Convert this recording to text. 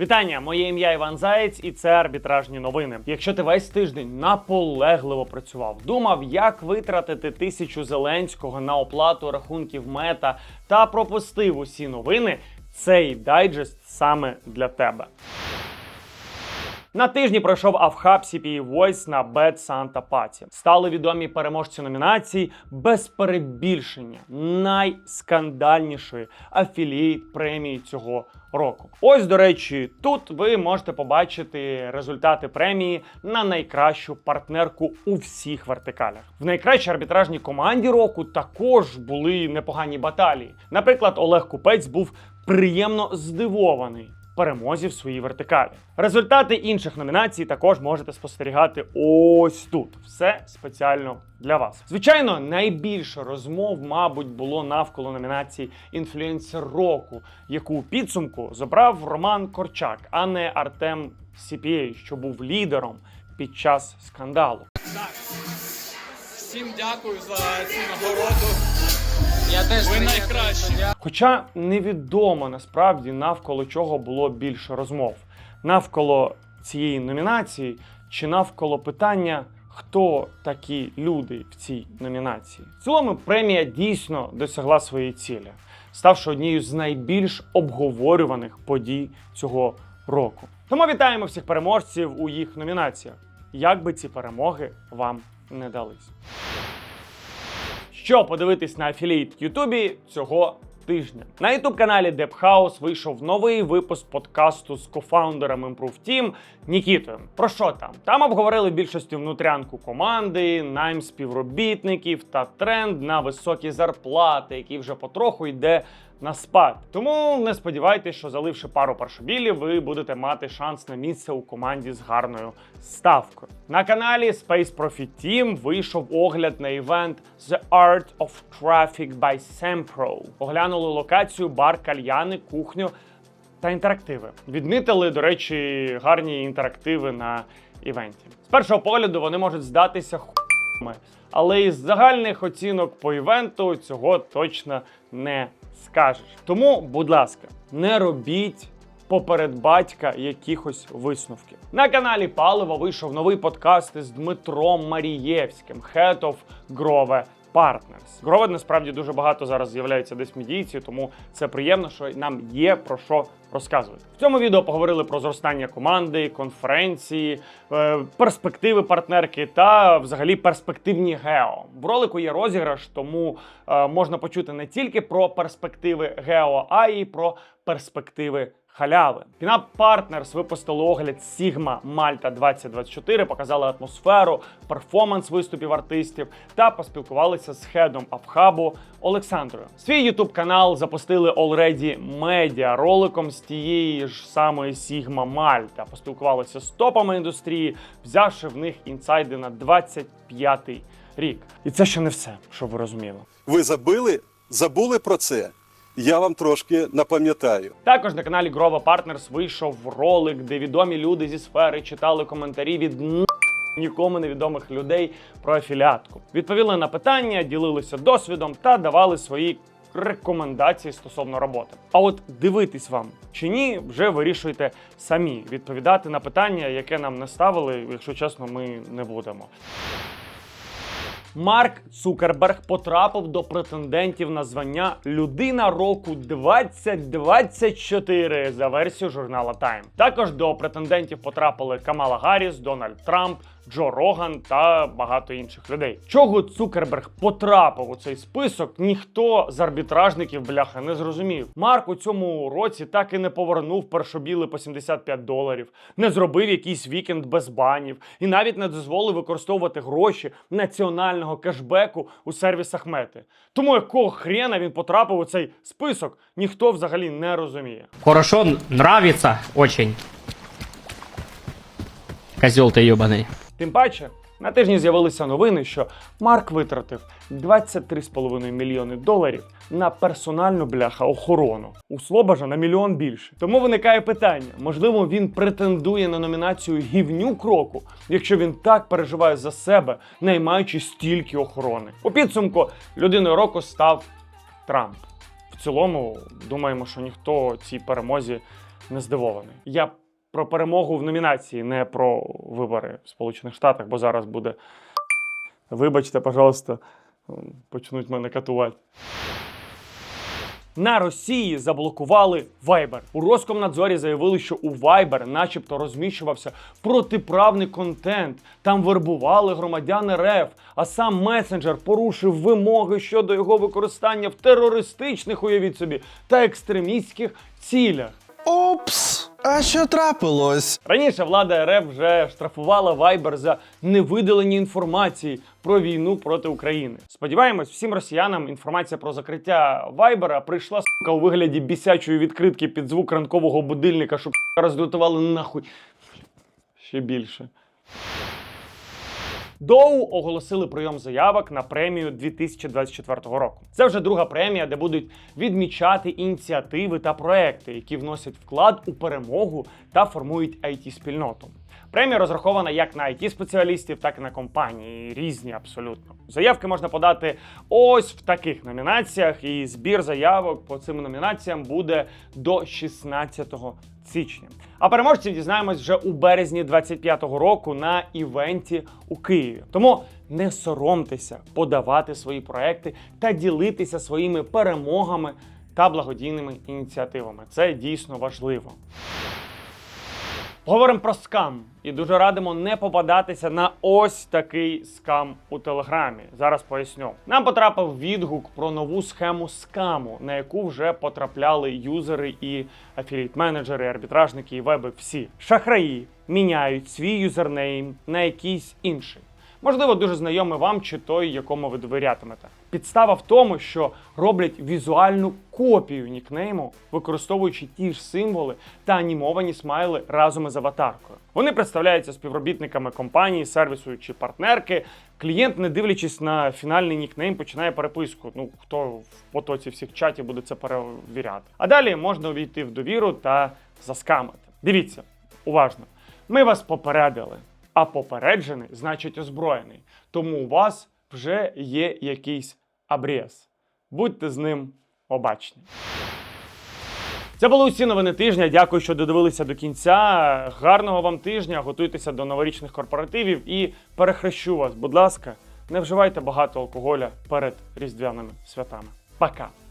Вітання, моє ім'я Іван Заєць, і це арбітражні новини. Якщо ти весь тиждень наполегливо працював, думав, як витратити тисячу зеленського на оплату рахунків мета та пропустив усі новини, цей дайджест саме для тебе. На тижні пройшов Авхаб CPE Voice на Bad Santa Party. Стали відомі переможці номінацій без перебільшення найскандальнішої афілієт премії цього року. Ось, до речі, тут ви можете побачити результати премії на найкращу партнерку у всіх вертикалях. В найкращій арбітражній команді року також були непогані баталії. Наприклад, Олег Купець був приємно здивований перемозі в своїй вертикалі. Результати інших номінацій також можете спостерігати ось тут. Все спеціально для вас. Звичайно, найбільше розмов, мабуть, було навколо номінації інфлюенсер року, яку підсумку забрав Роман Корчак, а не Артем CPA, що був лідером під час скандалу. Так. Всім дякую за цю нагороду. Я теж Ви найкращі. Хоча невідомо насправді навколо чого було більше розмов: навколо цієї номінації чи навколо питання, хто такі люди в цій номінації. В цілому премія дійсно досягла своєї цілі, ставши однією з найбільш обговорюваних подій цього року. Тому вітаємо всіх переможців у їх номінаціях. Як би ці перемоги вам не дались. Що подивитись на афілієт Ютубі цього тижня? На ютуб каналі Депхаус вийшов новий випуск подкасту з кофаундером Improve Team Нікітою. Про що там? Там обговорили більшості внутрянку команди, найм співробітників та тренд на високі зарплати, який вже потроху йде на спад. Тому не сподівайтесь, що заливши пару паршобілів, ви будете мати шанс на місце у команді з гарною ставкою. На каналі Space Profit Team вийшов огляд на івент The Art of Traffic by Sempro. Оглянули локацію, бар, кальяни, кухню та інтерактиви. Відмітили, до речі, гарні інтерактиви на івенті. З першого погляду вони можуть здатися але із загальних оцінок по івенту цього точно не скажеш. Тому, будь ласка, не робіть поперед батька якихось висновків. На каналі Паливо вийшов новий подкаст із Дмитром Марієвським, Head of Grove Partners. Грове насправді дуже багато зараз з'являється десь медійці, тому це приємно, що нам є про що розказувати. В цьому відео поговорили про зростання команди, конференції, е, перспективи партнерки та взагалі перспективні гео. В ролику є розіграш, тому е, можна почути не тільки про перспективи гео, а й про перспективи. Халяви. Pinup Partners випустили огляд Sigma Malta 2024, показали атмосферу, перформанс виступів артистів та поспілкувалися з хедом Авхабу Олександрою. Свій ютуб канал запустили Already Media роликом з тієї ж самої Sigma Malta. Поспілкувалися з топами індустрії, взявши в них інсайди на 25-й рік. І це ще не все, щоб ви розуміли. Ви забили, забули про це. Я вам трошки напам'ятаю. Також на каналі Grova Partners вийшов ролик, де відомі люди зі сфери читали коментарі від нікому невідомих людей про афіліатку. Відповіли на питання, ділилися досвідом та давали свої рекомендації стосовно роботи. А от дивитись вам чи ні, вже вирішуйте самі. Відповідати на питання, яке нам не ставили, якщо чесно, ми не будемо. Марк Цукерберг потрапив до претендентів на звання Людина року 2024 за версією журнала Time. Також до претендентів потрапили Камала Гарріс, Дональд Трамп, Джо Роган та багато інших людей. Чого Цукерберг потрапив у цей список, ніхто з арбітражників бляха не зрозумів. Марк у цьому році так і не повернув першобіли по 75 доларів, не зробив якийсь вікенд без банів і навіть не дозволив використовувати гроші національного кешбеку у сервісах мети. Тому якого хрена він потрапив у цей список, ніхто взагалі не розуміє. Хорошо, н- нравится очень. Козел ты ебаный. Тим паче, на тижні з'явилися новини, що Марк витратив 23,5 мільйони доларів на персональну бляха охорону. У Слобожа на мільйон більше. Тому виникає питання: можливо, він претендує на номінацію гівнюк року, якщо він так переживає за себе, наймаючи стільки охорони. У підсумку людиною року став Трамп. В цілому, думаємо, що ніхто цій перемозі не здивований. Я про перемогу в номінації, не про вибори в Сполучених Штатах, бо зараз буде. Вибачте, пожалуйста, почнуть мене катувати. На Росії заблокували Viber. У Роскомнадзорі заявили, що у Viber начебто розміщувався протиправний контент. Там вербували громадян РФ, а сам месенджер порушив вимоги щодо його використання в терористичних, уявіть собі, та екстремістських цілях. Опс! А що трапилось? Раніше влада РФ вже штрафувала Viber за невидалені інформації про війну проти України. Сподіваємось, всім росіянам інформація про закриття Viber прийшла сука у вигляді бісячої відкритки під звук ранкового будильника, щоб розлютували нахуй ще більше. Доу оголосили прийом заявок на премію 2024 року. Це вже друга премія, де будуть відмічати ініціативи та проекти, які вносять вклад у перемогу та формують it спільноту Премія розрахована як на it спеціалістів так і на компанії. Різні абсолютно. Заявки можна подати ось в таких номінаціях, і збір заявок по цим номінаціям буде до 16 січня. А переможців дізнаємось вже у березні 25-го року на івенті у Києві. Тому не соромтеся подавати свої проекти та ділитися своїми перемогами та благодійними ініціативами. Це дійсно важливо. Говоримо про скам і дуже радимо не попадатися на ось такий скам у телеграмі. Зараз поясню. Нам потрапив відгук про нову схему скаму, на яку вже потрапляли юзери і афіліт-менеджери, арбітражники і веби. Всі шахраї міняють свій юзернейм на якийсь інший. Можливо, дуже знайомий вам чи той, якому ви довірятимете. Підстава в тому, що роблять візуальну копію нікнейму, використовуючи ті ж символи та анімовані смайли разом із аватаркою. Вони представляються співробітниками компанії, сервісу чи партнерки. Клієнт, не дивлячись на фінальний нікнейм, починає переписку. Ну хто в потоці всіх чатів буде це перевіряти. А далі можна увійти в довіру та заскамити. Дивіться уважно. Ми вас попередили. А попереджений значить озброєний. Тому у вас вже є якийсь абрез. Будьте з ним обачні. Це були усі новини тижня. Дякую, що додивилися до кінця. Гарного вам тижня. Готуйтеся до новорічних корпоративів і перехрещу вас, будь ласка, не вживайте багато алкоголя перед різдвяними святами. Пока!